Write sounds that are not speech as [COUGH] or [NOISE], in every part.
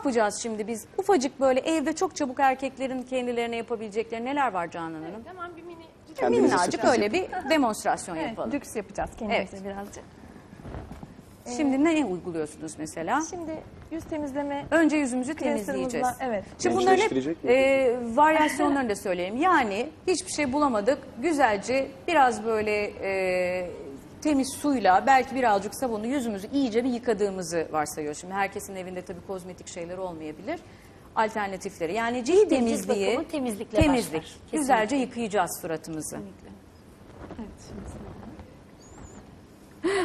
yapacağız şimdi biz? Ufacık böyle evde çok çabuk erkeklerin kendilerine yapabilecekleri neler var Canan Hanım? Hemen bir mini Kendinize Minnacık sürpriz öyle bir demonstrasyon evet, yapalım. lüks yapacağız kendimize Evet. birazcık. Şimdi ne uyguluyorsunuz mesela? Şimdi yüz temizleme Önce yüzümüzü Cleanser'ımızla, temizleyeceğiz. evet. Şimdi bunların hep Gençleştirecek mi? e, varyasyonlarını da söyleyelim. Yani hiçbir şey bulamadık. Güzelce biraz böyle e, temiz suyla belki birazcık sabunlu yüzümüzü iyice bir yıkadığımızı varsayıyoruz. Şimdi herkesin evinde tabii kozmetik şeyler olmayabilir. Alternatifleri yani cilt temizliği, bakımı temizlikle temizlik. başlar. Güzelce yıkayacağız suratımızı. Evet, şimdi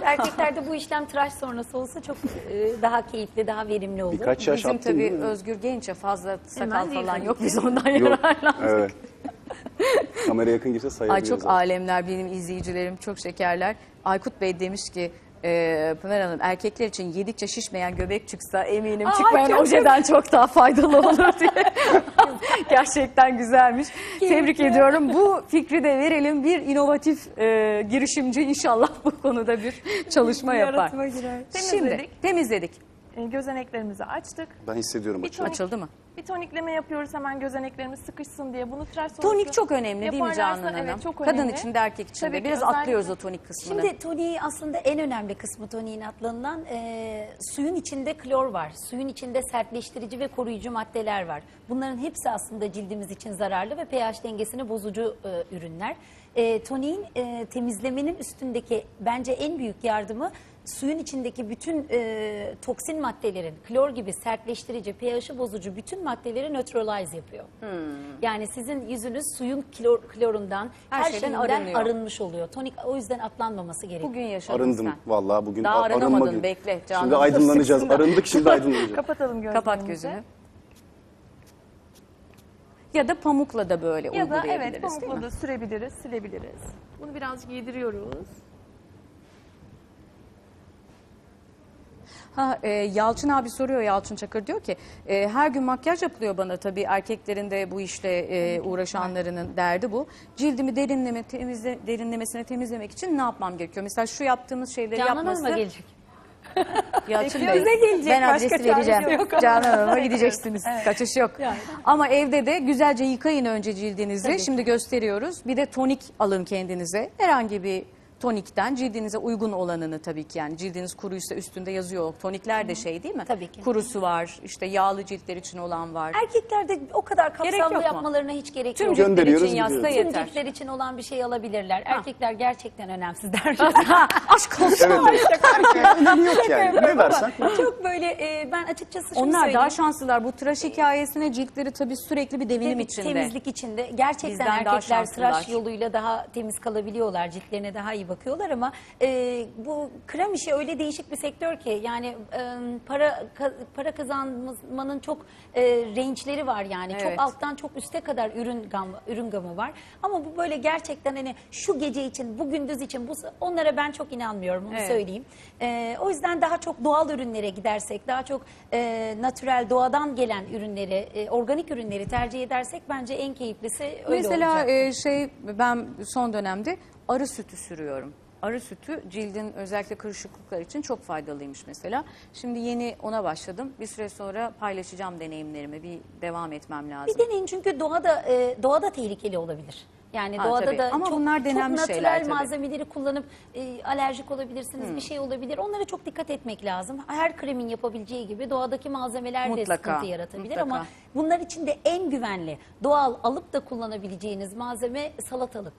Erkeklerde bu işlem tıraş sonrası olsa çok e, daha keyifli, daha verimli olur. Birkaç yaş Bizim attın tabii değil mi? Özgür Genç'e fazla sakal Hemen değil falan tabii yok. ki. Biz ondan Yok. yararlandık. Evet. [LAUGHS] Kamera yakın girse Ay sayabiliriz. çok zaten. alemler benim izleyicilerim çok şekerler. Aykut Bey demiş ki e, Pınar Hanım erkekler için yedikçe şişmeyen göbek çıksa eminim çıkmayan ojeden çok daha faydalı olur diye. [LAUGHS] Gerçekten güzelmiş. Tebrik ediyorum. Bu fikri de verelim. Bir inovatif e, girişimci inşallah bu konuda bir çalışma yapar. yaratıma girer. Şimdi Temizledik. temizledik. E, gözeneklerimizi açtık. Ben hissediyorum tonik- Açıldı mı? Bir tonikleme yapıyoruz hemen gözeneklerimiz sıkışsın diye. Bunu tıraş sonrası Tonik çok önemli değil mi yaparlarsa- Canan Hanım? Evet çok Kadın önemli. için de erkek için Tabii de. ki, Biraz özellikle- atlıyoruz o tonik kısmını. Şimdi toniği aslında en önemli kısmı toniğin atlanılan e, suyun içinde klor var. Suyun içinde sertleştirici ve koruyucu maddeler var. Bunların hepsi aslında cildimiz için zararlı ve pH dengesini bozucu e, ürünler. E, toniğin e, temizlemenin üstündeki bence en büyük yardımı suyun içindeki bütün e, toksin maddelerin, klor gibi sertleştirici, pH'i bozucu bütün maddeleri neutralize yapıyor. Hmm. Yani sizin yüzünüz suyun klor, klorundan, Her her, şeyden arınıyor. arınmış oluyor. Tonik o yüzden atlanmaması gerekiyor. Bugün yaşadın Arındım sen. vallahi bugün Daha ar- arınma arınamadın, günü. bekle. Canan Şimdi aydınlanacağız. da. Arındık şimdi aydınlanacağız. [LAUGHS] Kapatalım gözlerimizi. Kapat gözünü. Ya da pamukla da böyle Ya da uygulayabiliriz evet değil pamukla mi? da sürebiliriz, silebiliriz. Bunu birazcık yediriyoruz. Ha, e, Yalçın abi soruyor Yalçın Çakır diyor ki e, her gün makyaj yapılıyor bana tabii erkeklerin de bu işle e, uğraşanlarının derdi bu. Cildimi derinleme temizle, derinlemesine temizlemek için ne yapmam gerekiyor? Mesela şu yaptığımız şeyleri Canan yapması Hanım'a gelecek. [LAUGHS] Yalçın Bey, bize gelecek. ben Başka adresi çaresi vereceğim. yok. Canan Hanım'a gideceksiniz. [LAUGHS] Kaçış yok. Ama evde de güzelce yıkayın önce cildinizi. Şimdi gösteriyoruz. Bir de tonik alın kendinize. Herhangi bir tonikten cildinize uygun olanını tabii ki yani cildiniz kuruysa üstünde yazıyor. Tonikler de şey değil mi? Tabii ki. Kurusu var, işte yağlı ciltler için olan var. Erkeklerde o kadar Gerek kapsamlı mu? yapmalarına hiç gerek Tüm yok. ciltler Gönderiyoruz, için yazsa gidiyoruz. Tüm yeter. ciltler için olan bir şey alabilirler. Erkekler gerçekten önemsizler. [LAUGHS] Aşk olsun. Evet. evet. yok yani. Ne versen. Çok böyle e, ben açıkçası şunu Onlar daha söyleyeyim. şanslılar. Bu tıraş hikayesine ciltleri tabii sürekli bir devinim Tabii içinde. Temizlik içinde. Gerçekten Bizden daha erkekler şanslılar. tıraş yoluyla daha temiz kalabiliyorlar. Ciltlerine daha iyi bakıyorlar ama e, bu krem işi öyle değişik bir sektör ki yani e, para ka- para kazanmanın çok e, range'leri var yani. Evet. Çok alttan çok üste kadar ürün gamı, ürün gamı var. Ama bu böyle gerçekten hani şu gece için, bu gündüz için bu onlara ben çok inanmıyorum onu Evet. söyleyeyim. E, o yüzden daha çok doğal ürünlere gidersek, daha çok e, natürel doğadan gelen ürünleri, e, organik ürünleri tercih edersek bence en keyiflisi öyle Mesela olacak. e, şey ben son dönemde arı sütü sürüyorum. Arı sütü cildin özellikle kırışıklıklar için çok faydalıymış mesela. Şimdi yeni ona başladım. Bir süre sonra paylaşacağım deneyimlerimi. Bir devam etmem lazım. Bir deneyin çünkü doğada e, doğada tehlikeli olabilir. Yani Ha, doğada tabii. da Ama çok, bunlar denenmiş çok şeyler natürel tabii. Hmm. malzemeleri kullanıp e, alerjik olabilirsiniz, bir şey olabilir. Onlara çok dikkat etmek lazım. Her kremin yapabileceği gibi doğadaki malzemeler de Mutlaka, sıkıntı yaratabilir mutlaka. ama bunlar için de en güvenli, doğal alıp da kullanabileceğiniz malzeme salatalık.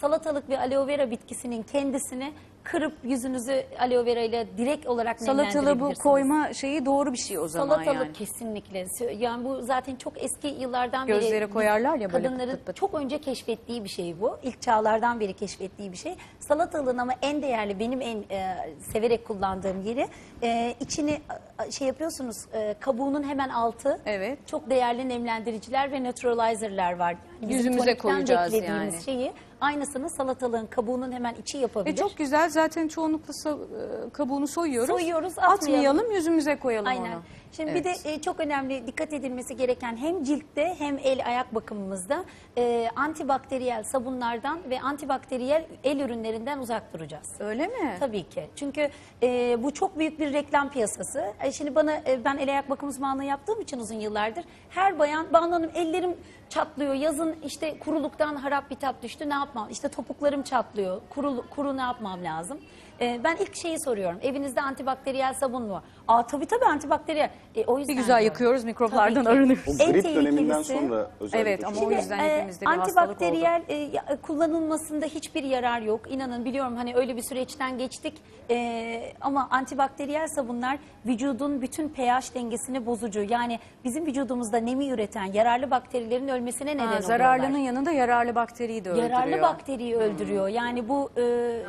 Salatalık ve aloe vera bitkisinin kendisini kırıp yüzünüzü aloe vera ile direkt olarak Salatalı bu nemlendirebilirsiniz. koyma şeyi doğru bir şey o zaman Salatalık yani. kesinlikle. Yani bu zaten çok eski yıllardan beri Gözlere koyarlar ya böyle kadınların pıt pıt pıt. çok önce keşfettiği bir şey bu. İlk çağlardan beri keşfettiği bir şey. Salatalığın ama en değerli benim en e, severek kullandığım yeri e, içini e, şey yapıyorsunuz e, kabuğunun hemen altı. Evet. Çok değerli nemlendiriciler ve neutralizer'lar var. Bizim Yüzümüze tonikten koyacağız beklediğimiz yani. şeyi aynısını salatalığın kabuğunun hemen içi yapabilir. E çok güzel zaten çoğunlukla e, kabuğunu soyuyoruz. Soyuyoruz, atmayalım. Atmayalım, yüzümüze koyalım Aynen. onu. Şimdi Evet. bir de e, çok önemli dikkat edilmesi gereken hem ciltte hem el ayak bakımımızda e, antibakteriyel sabunlardan ve antibakteriyel el ürünlerinden uzak duracağız. Öyle mi? Tabii ki. Çünkü e, bu çok büyük bir reklam piyasası. E, şimdi bana e, ben el ayak bakım uzmanlığı yaptığım için uzun yıllardır her bayan Banu Hanım ellerim çatlıyor. Yazın işte kuruluktan harap bitap düştü. Ne yapmam? İşte topuklarım çatlıyor. Kuru, kuru ne yapmam lazım? E, ben ilk şeyi soruyorum. Evinizde antibakteriyel sabun mu? Aa tabii tabii antibakteriyel. E, o yüzden Bir güzel diyorum. yıkıyoruz, mikroplardan Tabii ki. arınıyoruz. O En grip döneminden tehlikelisi- sonra özellikle Evet, ama çok o yüzden e, hepimizde bir antibakteriyel e, ya- kullanılmasında hiçbir yarar yok. İnanın biliyorum hani öyle bir süreçten geçtik. E, ama antibakteriyel sabunlar vücudun bütün pH dengesini bozucu. Yani bizim vücudumuzda nemi üreten yararlı bakterilerin ölmesine neden Ha, oluyorlar. zararlının yanında yararlı bakteriyi de öldürüyor. Yararlı bakteriyi öldürüyor. Yani bu e,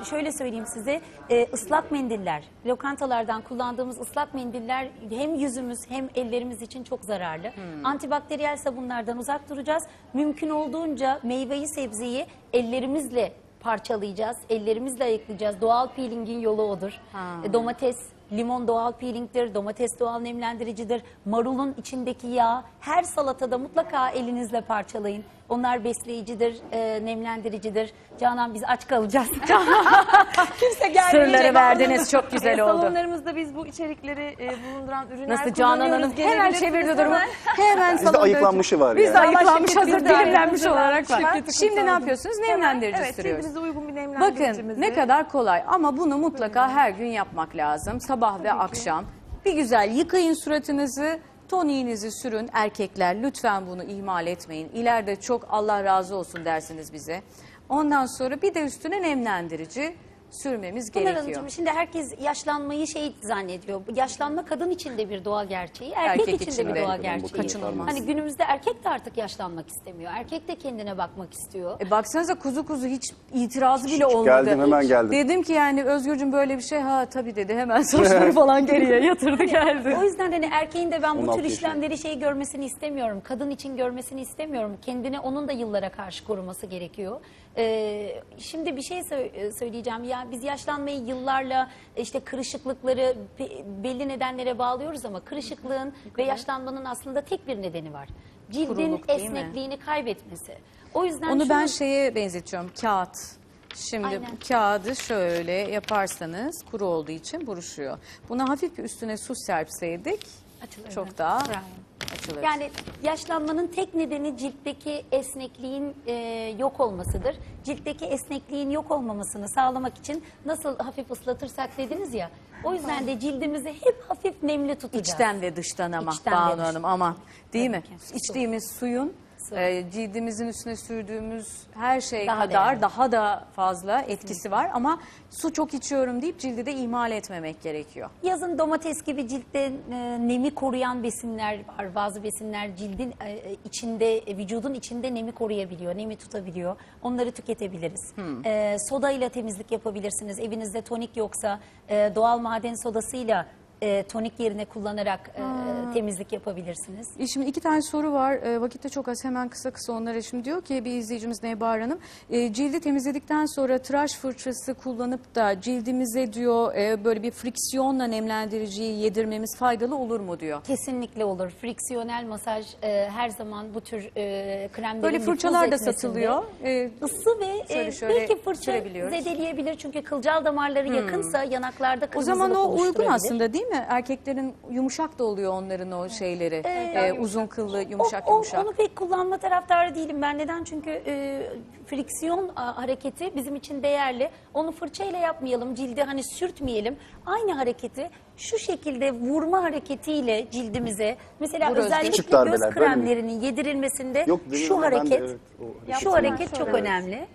şöyle söyleyeyim size e, ıslak mendiller, lokantalardan kullandığımız ıslak mendiller hem yüzümüz hem ellerimiz için çok zararlı. Antibakteriyel sabunlardan uzak duracağız. Mümkün olduğunca meyveyi sebzeyi ellerimizle parçalayacağız. Ellerimizle ayıklayacağız. Doğal peelingin yolu odur. E, domates Limon doğal peelingdir, domates doğal nemlendiricidir. Marulun içindeki yağ her salatada mutlaka elinizle parçalayın. Onlar besleyicidir, e, nemlendiricidir. Canan biz aç kalacağız. [LAUGHS] Kimse gelmeyecek. Sırları verdiniz, çok güzel E, oldu. Salonlarımızda biz bu içerikleri e, bulunduran ürünler Nasıl Canan Hanım kullanıyoruz. hemen Gelebilirsiniz çevirdi durumu. [LAUGHS] hemen. Hemen Bizde salonda- ayıklanmışı var Bizde yani. ayıklanmış hazır de dilimlenmiş olarak var. Şirketi Şimdi ne yapıyorsunuz? Nemlendirici Evet, sürüyoruz. cildinize uygun bir Bakın nemlendiricimizi. ne kadar kolay ama bunu mutlaka her gün yapmak lazım. Sabah ve akşam. Bir güzel yıkayın suratınızı. Toniğinizi sürün erkekler lütfen bunu ihmal etmeyin. İleride çok Allah razı olsun dersiniz bize. Ondan sonra bir de üstüne nemlendirici sürmemiz Pınar gerekiyor. Hanımcığım şimdi herkes yaşlanmayı şey zannediyor. Yaşlanma kadın için de bir doğal gerçeği, erkek, Erkek için, için de bir bu gerçeği. kaçınılmaz. Hani günümüzde erkek de artık yaşlanmak istemiyor. Erkek de kendine bakmak istiyor. E baksanıza kuzu kuzu hiç itirazı bile Hiç olmadı. geldim, hemen geldim. Dedim ki yani Özgürcüm böyle bir şey ha tabii dedi hemen [LAUGHS] saçları falan geriye yatırdı geldi. O yüzden hani erkeğin de ben bu 16 tür yaşında. işlemleri şey görmesini istemiyorum. Kadın için görmesini istemiyorum. Kendine onun da yıllara karşı koruması gerekiyor. Ee, şimdi bir şey sö- söyleyeceğim. Biz yaşlanmayı yıllarla işte kırışıklıkları be- belli nedenlere bağlıyoruz ama kırışıklığın ve yaşlanmanın aslında tek bir nedeni var. Cildin Kuruluk değil mi? esnekliğini kaybetmesi. O yüzden Onu ben şunu- şeye benzetiyorum kağıt. Şimdi Aynen. kağıdı şöyle yaparsanız kuru olduğu için buruşuyor. Buna hafif bir üstüne su serpseydik Açılır çok daha Bravo. açılır. Yani yaşlanmanın tek nedeni ciltteki esnekliğin e, yok olmasıdır. Ciltteki esnekliğin yok olmamasını sağlamak için nasıl hafif ıslatırsak dediniz ya. O yüzden de cildimizi hep hafif nemli tutacağız. İçten ve dıştan ama İçten ve Banu dıştan. Hanım aman değil Tabii mi? ki. Su. İçtiğimiz suyun Su. E, cildimizin üstüne sürdüğümüz her şey Daha kadar değerli. daha da fazla etkisi var ama su çok içiyorum deyip cildi de ihmal etmemek gerekiyor. Yazın domates gibi ciltte e, nemi koruyan besinler var. Bazı besinler cildin e, e, içinde, e, vücudun içinde nemi koruyabiliyor, nemi tutabiliyor. Onları tüketebiliriz. E, soda ile temizlik yapabilirsiniz. Evinizde tonik yoksa e, doğal maden sodasıyla e, tonik yerine kullanarak e, temizlik yapabilirsiniz. E Şimdi iki tane soru var. E, vakit de çok az. Hemen kısa kısa onlara şimdi diyor ki bir izleyicimiz Nebahar Hanım. e, cildi temizledikten sonra tıraş fırçası kullanıp da cildimize diyor e, böyle bir friksiyonla nemlendiriciyi yedirmemiz faydalı olur mu diyor. Kesinlikle olur. Friksiyonel masaj e, her zaman bu tür e, kremlerin Böyle fırçalar da etmesinde satılıyor. E, Isı ve Şöyle e, şöyle belki fırça sürebiliyoruz. zedeleyebilir çünkü kılcal damarları yakınsa yanaklarda o kırmızılık zaman o uygun oluşturabilir. aslında değil mi? Erkeklerin yumuşak da oluyor onların o şeyleri. E, uzun kıllı yumuşak O- o- yumuşak. Onu pek kullanma taraftarı değilim ben. Neden? Çünkü e, friksiyon a, hareketi bizim için değerli. Onu fırçayla yapmayalım, cildi hani sürtmeyelim. Aynı hareketi şu şekilde vurma hareketiyle cildimize mesela Vur özellikle göz darbeler, böyle mi? kremlerinin yedirilmesinde Yok, değil mi? şu Ben de hareket evet, o şu hareket çok önemli.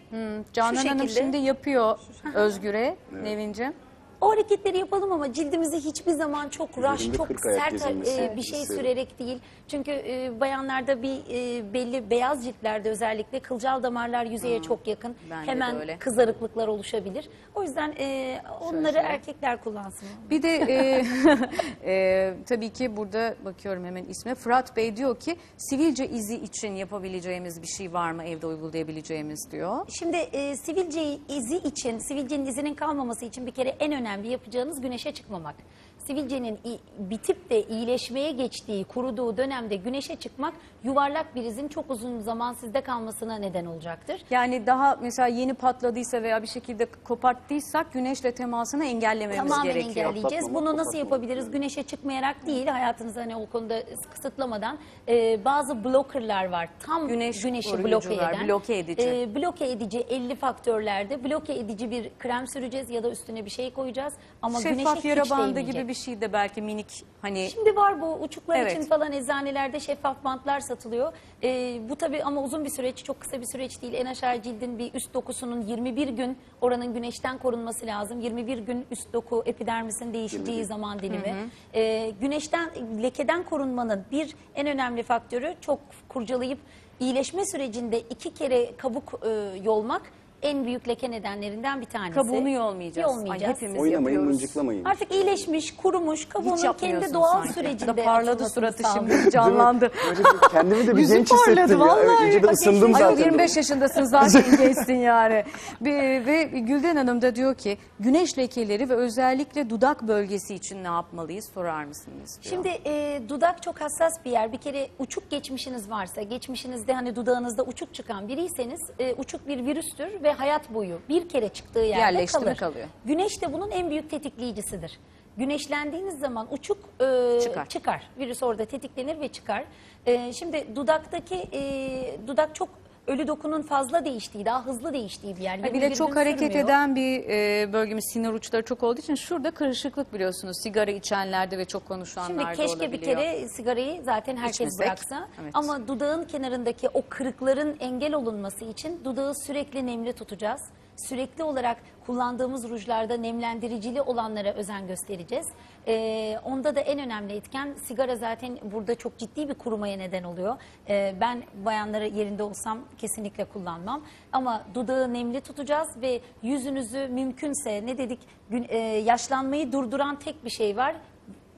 Canan şu Hanım şekilde. şimdi yapıyor Özgür'e Nevin'ciğim. O hareketleri yapalım ama cildimizi hiçbir zaman çok Üzerinde çok kırk ayak sert gezilmesi e, bir şey isterim. sürerek değil. Çünkü e, bayanlarda bir e, belli beyaz ciltlerde özellikle kılcal damarlar yüzeye çok yakın. Bende de Hemen öyle. kızarıklıklar oluşabilir. O yüzden e, onları Şöyle. erkekler kullansın. Bir de e, [LAUGHS] [LAUGHS] e, tabii ki burada bakıyorum hemen isme. Fırat Bey diyor ki sivilce izi için yapabileceğimiz bir şey var mı evde uygulayabileceğimiz diyor. Şimdi e, sivilce izi için, sivilcenin izinin kalmaması için bir kere en önemli yapacağınız güneşe çıkmamak. Sivilcenin bitip de iyileşmeye geçtiği, kuruduğu dönemde güneşe çıkmak yuvarlak bir izin çok uzun zaman sizde kalmasına neden olacaktır. Yani daha mesela yeni patladıysa veya bir şekilde koparttıysak güneşle temasını engellememiz Tamamen gerekiyor. engelleyeceğiz. Patlatmamak, Bunu nasıl yapabiliriz? Güneşe çıkmayarak değil, hayatınızı hani o konuda kısıtlamadan e, bazı blockerlar var. Tam Güneş güneşi bloke eden. bloke edici. e, bloke edici 50 faktörlerde bloke edici bir krem süreceğiz ya da üstüne bir şey koyacağız. Ama Şeffaf güneşe yara bandı gibi bir şey de belki minik hani Şimdi var bu uçuklar Evet. için falan eczanelerde şeffaf bantlar satılıyor. Ee, bu tabii ama uzun bir süreç, çok kısa bir süreç değil. En aşağı cildin bir üst dokusunun 21 gün oranın güneşten korunması lazım. 21 gün üst doku epidermisin değişeceği zaman dilimi. Ee, güneşten, lekeden korunmanın bir en önemli faktörü çok kurcalayıp iyileşme sürecinde iki kere kabuk e, yolmak en büyük leke nedenlerinden bir tanesi. kabuğunu yolmayacağız. Ay, Yolmayacağız. hepimiz Oynamayın, yapıyoruz. mıncıklamayın. Artık iyileşmiş, kurumuş, kabuğunun kendi doğal sanki. sürecinde Da parladı suratı şimdi [LAUGHS] canlandı. Kendimi de bir Yüzü genç parladı hissettim ya. vallahi. Önce de Bak, ısındım Ayol zaten. 25 yaşındasın zaten [LAUGHS] gençsin yani. Bir- Ve Gülden Hanım da diyor ki güneş lekeleri ve özellikle dudak bölgesi için ne yapmalıyız sorar mısınız diyor. Şimdi e, dudak çok hassas bir yer. Bir kere uçuk geçmişiniz varsa, geçmişinizde hani dudağınızda uçuk çıkan biriyseniz e, uçuk bir virüstür ve hayat boyu bir kere çıktığı yerde Yerleşti mi kalır. kalıyor? Güneş de bunun en büyük tetikleyicisidir. Güneşlendiğiniz zaman uçuk e, Çıkar. çıkar. Virüs orada tetiklenir ve çıkar. E, şimdi dudaktaki e, dudak çok ölü dokunun fazla değiştiği, daha hızlı değiştiği bir yer. Ha, bir 21 de çok hareket sürmüyor. eden bir e, bölgemiz sinir uçları çok olduğu için şurada kırışıklık biliyorsunuz sigara içenlerde ve çok Şimdi konuşulanlarda keşke bir olabiliyor. kere sigarayı zaten herkes İçmesek, bıraksa. evet. Ama dudağın kenarındaki o kırıkların engel olunması için dudağı sürekli nemli tutacağız. Sürekli olarak kullandığımız rujlarda nemlendiricili olanlara özen göstereceğiz. Ee, onda da en önemli etken sigara zaten burada çok ciddi bir kurumaya neden oluyor. Ee, ben bayanlara yerinde olsam kesinlikle kullanmam. Ama dudağı nemli tutacağız ve yüzünüzü mümkünse ne dedik gün, e, yaşlanmayı durduran tek bir şey var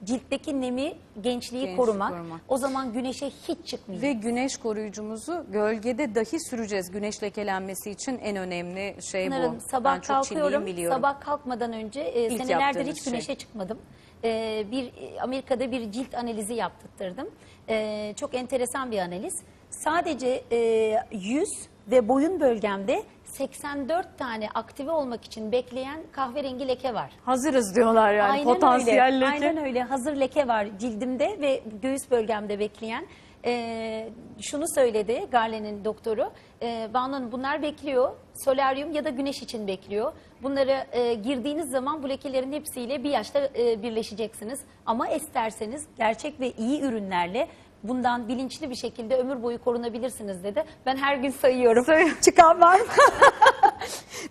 ciltteki nemi, gençliği Genç korumak. korumak. O zaman güneşe hiç çıkmayacak. Ve güneş koruyucumuzu gölgede dahi süreceğiz. Güneş lekelenmesi için en önemli şey Pınar'ım, bu. sabah ben çok kalkıyorum. biliyorum. Sabah kalkmadan önce e, İlk senelerdir yaptığınız hiç şey. güneşe çıkmadım. E, bir e, Amerika'da bir cilt analizi yaptırttırdım. E, çok enteresan bir analiz. Sadece e, yüz ve boyun bölgemde 84 tane aktive olmak için bekleyen kahverengi leke var. Hazırız diyorlar yani potansiyel öyle. leke. Aynen öyle. Hazır leke var cildimde ve göğüs bölgemde bekleyen. Ee, şunu söyledi Garlen'in doktoru. Ee, Banu Hanım bunlar bekliyor. Solaryum ya da güneş için bekliyor. Bunları e, girdiğiniz zaman bu lekelerin hepsiyle bir yaşta e, birleşeceksiniz. Ama isterseniz gerçek ve iyi ürünlerle bundan bilinçli bir şekilde ömür boyu korunabilirsiniz dedi. Ben her gün sayıyorum. Say- [LAUGHS] Çıkan var mı? [LAUGHS]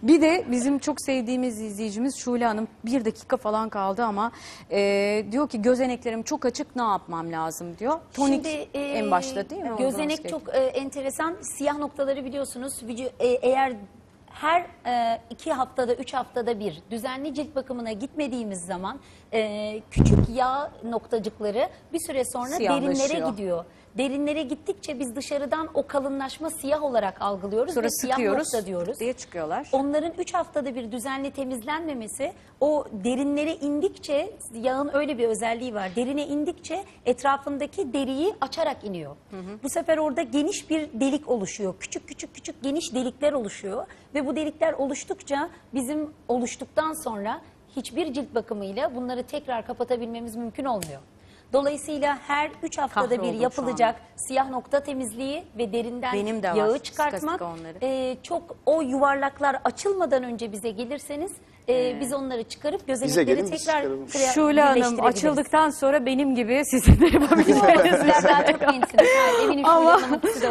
Bir de bizim çok sevdiğimiz izleyicimiz Şule Hanım bir dakika falan kaldı ama e, diyor ki gözeneklerim çok açık ne yapmam lazım diyor. Tonik Şimdi, e, en başta değil mi? Gözenek çok e, enteresan. Siyah noktaları biliyorsunuz. Vücu- e, eğer her e, iki haftada, üç haftada bir düzenli cilt bakımına gitmediğimiz zaman e, küçük yağ noktacıkları bir süre sonra derinlere Siyahlaşıyor. gidiyor. Derinlere gittikçe biz dışarıdan o kalınlaşma siyah olarak algılıyoruz Sonra ve siyah sıkıyoruz nokta diyoruz. diye çıkıyorlar. Onların 3 haftada bir düzenli temizlenmemesi o derinlere indikçe yağın öyle bir özelliği var. Derine indikçe etrafındaki deriyi açarak iniyor. Bu sefer orada geniş bir delik oluşuyor. Küçük küçük küçük geniş delikler oluşuyor ve bu delikler oluştukça bizim oluştuktan sonra hiçbir cilt bakımıyla bunları tekrar kapatabilmemiz mümkün olmuyor. Dolayısıyla her 3 haftada bir Kahroldum şu yapılacak siyah nokta temizliği ve derinden Benim de var, yağı çıkartmak onları. e, çok o yuvarlaklar açılmadan önce bize gelirseniz e, biz onları çıkarıp gözenekleri gelin, biz tekrar çıkaralım. Şule Hanım birleştirebiliriz. açıldıktan sonra benim gibi sizin de yapabileceğiniz bir Sizler daha şey. çok gençsiniz. Evet, eminim Şule Ama,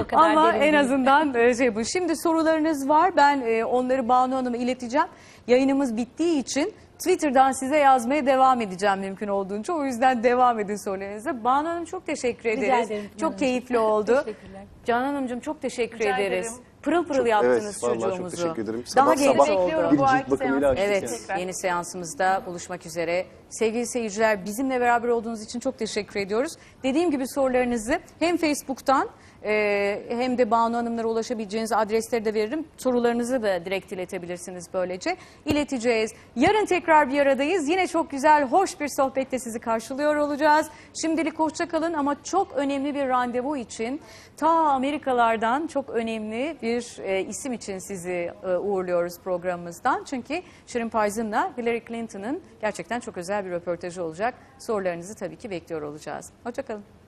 o kadar ama derin en değil. azından e, şey bu. Şimdi sorularınız var. Ben e, onları Banu Hanım'a ileteceğim. Yayınımız bittiği için Twitter'dan size yazmaya devam edeceğim mümkün olduğunca. O yüzden devam edin sorularınıza. Banu Hanım çok teşekkür Rica ederiz. ederim Pınar çok Hanımcığım. keyifli oldu. Teşekkürler. Canan Hanımcığım çok teşekkür Rica ederiz. ederim. Pırıl pırıl Çok- yaptınız evet, vallahi çok çocuğumuzu. teşekkür ederim. Daha Sabah genç sabah oldu. Bekliyorum bir bu ayki bakımıyla açtık Evet, yani. Tekrar. yeni seansımızda buluşmak üzere. Sevgili seyirciler, bizimle beraber olduğunuz için çok teşekkür ediyoruz. Dediğim gibi sorularınızı hem Facebook'tan e, hem de Banu Hanımlara ulaşabileceğiniz adresleri de veririm. Sorularınızı da direkt iletebilirsiniz böylece. İleteceğiz. Yarın tekrar bir aradayız. Yine çok güzel, hoş bir sohbette sizi karşılıyor olacağız. Şimdilik hoşça kalın ama çok önemli bir randevu için ta Amerikalardan çok önemli bir e, isim için sizi e, uğurluyoruz programımızdan. Çünkü Shirin Payzım'la Hillary Clinton'ın gerçekten çok özel bir röportajı olacak. Sorularınızı tabii ki bekliyor olacağız. Hoşça kalın.